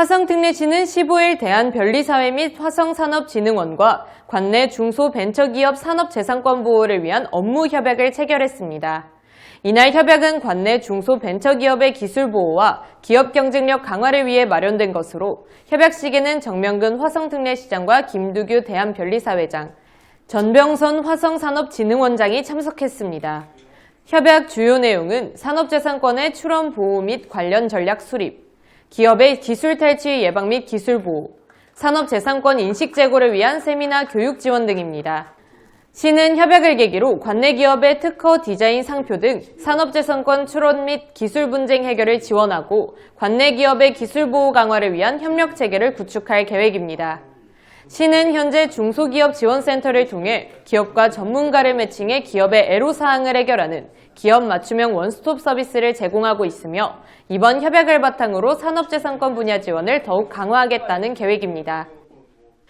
화성특례시는 15일 대한변리사회 및 화성산업진흥원과 관내 중소벤처기업 산업재산권 보호를 위한 업무 협약을 체결했습니다. 이날 협약은 관내 중소벤처기업의 기술 보호와 기업 경쟁력 강화를 위해 마련된 것으로 협약식에는 정명근 화성특례시장과 김두규 대한변리사회장, 전병선 화성산업진흥원장이 참석했습니다. 협약 주요 내용은 산업재산권의 출원 보호 및 관련 전략 수립, 기업의 기술 탈취 예방 및 기술 보호, 산업재산권 인식 제고를 위한 세미나 교육 지원 등입니다. 시는 협약을 계기로 관내 기업의 특허 디자인 상표 등 산업재산권 출원 및 기술 분쟁 해결을 지원하고 관내 기업의 기술 보호 강화를 위한 협력 체계를 구축할 계획입니다. 시는 현재 중소기업 지원센터를 통해 기업과 전문가를 매칭해 기업의 애로사항을 해결하는 기업 맞춤형 원스톱 서비스를 제공하고 있으며 이번 협약을 바탕으로 산업재산권 분야 지원을 더욱 강화하겠다는 계획입니다.